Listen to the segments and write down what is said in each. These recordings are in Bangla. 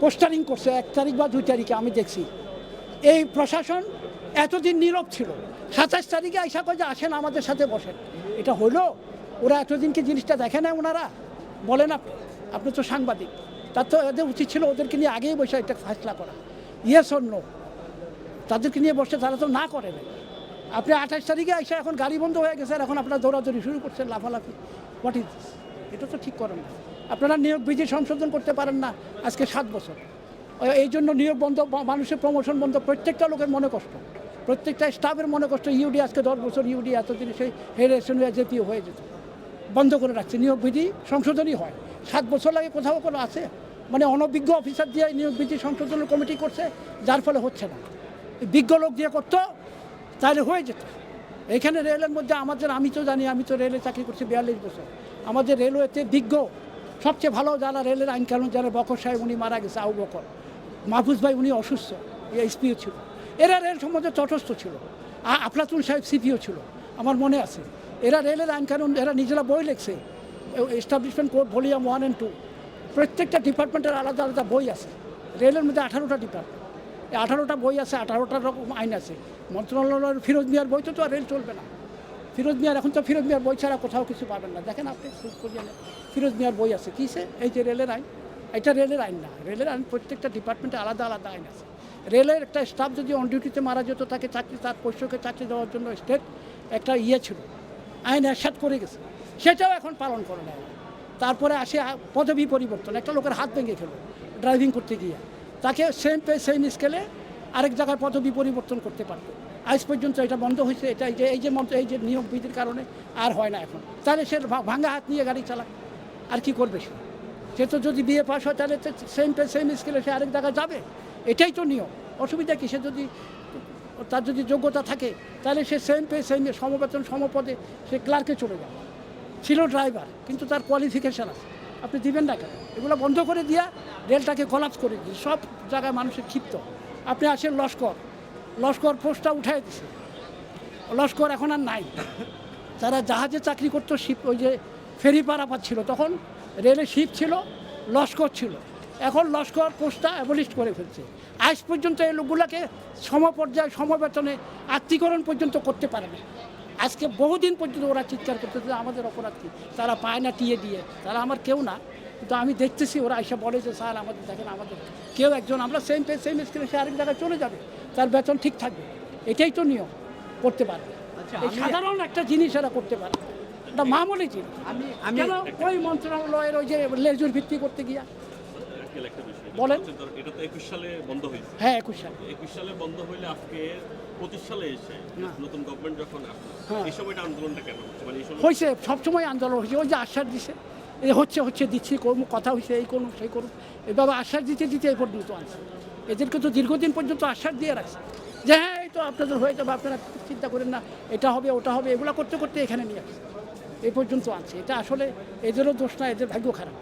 পোস্টারিং করছে এক তারিখ বা দুই তারিখে, আমি দেখছি। এই প্রশাসন এতদিন নীরব ছিল, সাতাশ তারিখে আইসা কয় যে আসেন আমাদের সাথে বসেন। এটা হলো, ওরা এতদিন কি জিনিসটা দেখে না ওনারা? বলেন আপনি আপনি তো সাংবাদিক। তার তো এদের উচিত ছিল ওদেরকে নিয়ে আগেই বসে এটা ফাসলা করা। ইয়েস অন্য তাদেরকে নিয়ে বসে তারা তো না করে না আপনি আঠাশ তারিখে আইসা এখন গাড়ি বন্ধ হয়ে গেছে, আর এখন আপনারা দৌড়াদৌড়ি শুরু করছেন লাফালাফি। হোয়াট ইজ এটা তো ঠিক করেন না আপনারা নিয়োগ বিধি সংশোধন করতে পারেন না আজকে সাত বছর। এই জন্য নিয়োগ বন্ধ মানুষের প্রমোশন বন্ধ, প্রত্যেকটা লোকের মনে কষ্ট। প্রত্যেকটা স্টাফের মনে কষ্ট ইউডি আজকে দশ বছর ইউডি এতদিন সেই হেড এসএনউ জেপিও হয়ে যেত। বন্ধ করে রাখছে, নিয়োগ বিধি সংশোধনই হয়। সাত বছর লাগে কোথাও কোনো আছে? মানে অনভিজ্ঞ অফিসার দিয়ে নিয়োগ বিধি সংশোধনের কমিটি করছে, যার ফলে হচ্ছে না। বিজ্ঞ লোক দিয়ে করতো, তাহলে হয়ে যেত। এখানে রেলের মধ্যে আমাদের, আমি তো জানি, আমি তো রেলে চাকরি করছি বিয়াল্লিশ বছর। আমাদের রেলওয়েতে বিজ্ঞ সবচেয়ে ভালো যারা রেলের আইন কানুন যারা বকর সাহেব উনি মারা গেছে আউ বকর। মাহফুজ ভাই উনি অসুস্থ এসপিও ছিল। এরা রেল সম্বন্ধে তটস্থ ছিল। আফলাতুল সাহেব সিপিও ছিল, আমার মনে আছে। এরা রেলের আইন কানুন, এরা নিজেরা বই লিখছে। Establishment code volume one and two প্রত্যেকটা ডিপার্টমেন্টের আলাদা আলাদা বই আছে। রেলের মধ্যে আঠারোটা ডিপার্টমেন্ট। আঠারোটা বই আছে, আঠারোটা রকম আইন আছে। মন্ত্রণালয়ের ফিরোজ মিয়ার বই তো আর রেল চলবে না। ফিরোজ মিয়ার, এখন তো ফিরোজ মিয়ার বই ছাড়া কোথাও কিছু পাবেন না। দেখেন আপনি। ফিরোজ মিয়ার বই আছে। কিসে এই যে রেলের আইন। এটা রেলের আইন না। রেলের আইন প্রত্যেকটা ডিপার্টমেন্টে আলাদা আলাদা আইন আছে। রেলের একটা স্টাফ যদি অন ডিউটিতে মারা যেত, তাকে চাকরি, তার পোষ্যকে চাকরি দেওয়ার জন্য স্টেট একটা ইয়ে ছিল। আইন একসাথ করে গেছে। সেটাও এখন পালন করে না তারপরে আসে পদবি পরিবর্তন। একটা লোকের হাত ভেঙে খেলো ড্রাইভিং করতে গিয়ে। তাকে সেম পে সেম স্কেলে আরেক জায়গায় পদবি পরিবর্তন করতে পারতো। আজ পর্যন্ত এটা বন্ধ হয়েছে এটা যে এই যে মন্ত্র এই যে নিয়োগ বিধির কারণে আর হয় না এখন। তাহলে সে ভাঙা হাত নিয়ে গাড়ি চালায়। আর কি করবে সে? সে তো যদি বিয়ে পাস হয়, তাহলে সেম পে সেম স্কেলে সে আরেক জায়গায় যাবে। এটাই তো নিয়ম। অসুবিধা কি? সে যদি তার যদি যোগ্যতা থাকে, তাহলে সে সেম পে সেম সমবেতন সমপদে সে ক্লার্কে চলে যাবে। ছিল ড্রাইভার কিন্তু তার কোয়ালিফিকেশান আছে। আপনি দিবেন না কেন? এগুলো বন্ধ করে দিয়া রেলটাকে কলাপস করে দিয়ে সব জায়গায় মানুষের ক্ষিপ্ত। আপনি আসেন লস্কর। লস্কর পোস্টটা উঠাই দিছে। লস্কর এখন আর নাই। তারা জাহাজে চাকরি করতো, শিপ ওই যে ফেরি পারাপার ছিল তখন রেলে শিপ ছিল, লস্কর ছিল। এখন লস্কর পোস্টটা অ্যাবলিস্ট করে ফেলছে। আজ পর্যন্ত এই লোকগুলোকে সমপর্যায়ে, সমবেতনে আত্মীকরণ পর্যন্ত করতে পারে না। আজকে বহুদিন পর্যন্ত ওরা চিৎকার করতেছে, আমাদের অপরাধ কি? তারা পায় না টিয়ে দিয়ে। তারা আমার কেউ না। কিন্তু আমি দেখতেছি ওরা এসে বলে যে স্যার আমাদের দেখেন আমাদের কেউ একজন আমরা সেম পে সেম স্কেলে সে আরেক জায়গায় চলে যাবে। তার বেতন ঠিক থাকবে। এটাই তো নিয়ম করতে পারবে আচ্ছা, এই সাধারণ একটা জিনিস এরা করতে পারে। এটা মামুলি জিনিস। আমি আমি কেন? ওই মন্ত্রণালয়ের ওই যে লেজুর ভিত্তি করতে গিয়া। বলেন। এটা তো একুশ সালে বন্ধ হয়েছে। হ্যাঁ একুশ সাল। একুশ সালে বন্ধ হইলে আজকে পঁচিশ সালে এসে হ্যাঁ। নতুন গভর্নমেন্ট যখন আসলো হ্যাঁ। এই সময়টা আন্দোলনটা কেন হচ্ছে? মানে হয়েছে সবসময় আন্দোলন হয়েছে ওই যে আশ্বাস দিছে এই হচ্ছে হচ্ছে দিচ্ছি করব কথা হয়েছে এই করুন সেই করুন এভাবে আশ্বাস দিতে দিতে এই পর্যন্ত আনছে এদেরকে তো দীর্ঘদিন পর্যন্ত আশ্বাস দিয়ে রাখছে। যে হ্যাঁ এই তো আপনাদের হয়ে যাবে আপনারা চিন্তা করেন না এটা হবে ওটা হবে এগুলো করতে করতে এখানে নিয়ে আসছে। এই পর্যন্ত আনছে এটা আসলে এদেরও দোষ না এদের ভাগ্য খারাপ।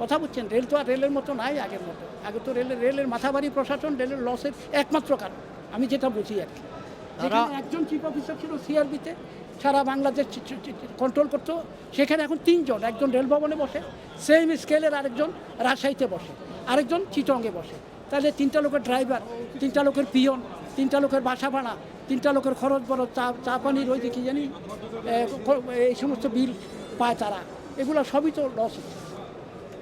কথা বলছেন রেল তো আর রেলের মতো নাই আগের মতো। আগে তো রেলের রেলের মাথাবাড়ি প্রশাসন রেলের লসের একমাত্র কারণ। আমি যেটা বুঝি আর কি। একজন চিফ অফিসার ছিল সিআরবিতে সারা বাংলাদেশ কন্ট্রোল করতো। সেখানে এখন তিনজন, একজন রেল ভবনে বসে সেম স্কেলের আরেকজন রাজশাহীতে বসে, আরেকজন চিটঙ্গে বসে। তাহলে তিনটা লোকের ড্রাইভার তিনটা লোকের পিয়ন, তিনটা লোকের বাসা ভাড়া, তিনটা লোকের খরচ বরচ, চা চা পানির ওই দেখি জানি এই সমস্ত বিল পায় তারা। এগুলো সবই তো লস হচ্ছে।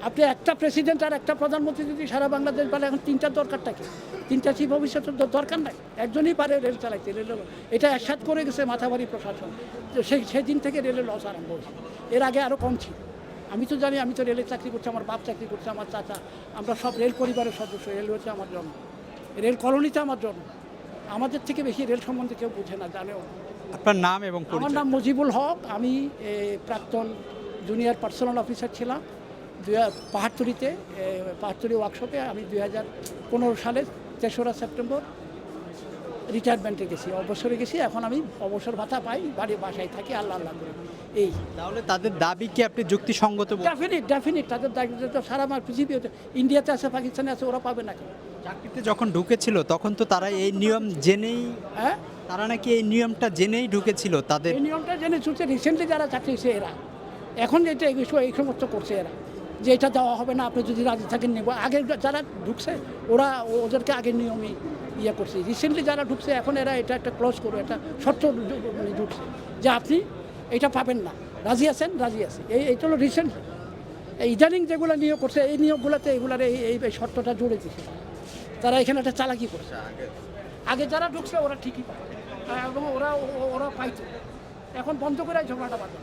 আপনি একটা প্রেসিডেন্ট আর একটা প্রধানমন্ত্রী যদি সারা বাংলাদেশ বলে এখন তিনটার দরকারটা কি? তিনটা চিফ অফিসারের তো দরকার নাই। একজনই পারে রেল চালাইতে রেলের এটা একসাথ করে গেছে মাথাবাড়ি প্রশাসন। তো সেই সেদিন থেকে রেলের লস আরম্ভ হয়েছে। এর আগে আরও কম ছিল। আমি তো জানি আমি তো রেলের চাকরি করছি আমার বাপ চাকরি করছে আমার চাচা আমরা সব রেল পরিবারের সদস্য রেল হচ্ছে আমার জন্ম। রেল কলোনিতে আমার জন্ম। আমাদের থেকে বেশি রেল সম্বন্ধে কেউ বোঝে না জানেও আপনার নাম এবং আমার নাম মুজিবুল হক। আমি প্রাক্তন জুনিয়র পার্সোনাল অফিসার ছিলাম। দুই পাহাড়তলিতে এ, ওয়ার্কশপে আমি দুই হাজার পনেরো সালে তেসরা সেপ্টেম্বর রিটায়ারমেন্টে গেছি অবসরে গেছি এখন আমি অবসর ভাতা পাই বাড়ি বাসায় থাকি আল্লাহ আল্লাহ করে। এই। তাহলে তাদের দাবি কি আপনি যুক্তিসঙ্গত ডেফিনিট ডেফিনিট তাদের তো সারা আমার পৃথিবী হচ্ছে ইন্ডিয়াতে আছে পাকিস্তানে আছে ওরা পাবে না কেন? চাকরিতে যখন ঢুকেছিল তখন তো তারা এই নিয়ম জেনেই হ্যাঁ? তারা নাকি এই নিয়মটা জেনেই ঢুকেছিল তাদের এই নিয়মটা জেনে চলছে রিসেন্টলি যারা চাকরি এরা। এখন যেটা এই সমস্ত করছে এরা। যে এটা দেওয়া হবে না আপনি যদি রাজি থাকেন নেব। আগে যারা ঢুকছে ওরা ওদেরকে আগের নিয়মে ইয়ে করছে। রিসেন্টলি যারা ঢুকছে এখন এরা এটা একটা ক্লোজ করে একটা শর্ত মানে ঢুকছে যে আপনি এটা পাবেন না। রাজি আছেন রাজি আছে। এই এইটা হলো রিসেন্ট এই ইদানিং যেগুলো নিয়োগ করছে এই নিয়োগগুলোতে এইগুলার এই এই এই শর্তটা জুড়ে দিচ্ছে তারা এখানে একটা চালাকি করছে। আগে। যারা ঢুকছে ওরা ঠিকই পায়। এবং ওরা ওরা পাইতো। এখন বন্ধ করে ঝগড়াটা বাঁধে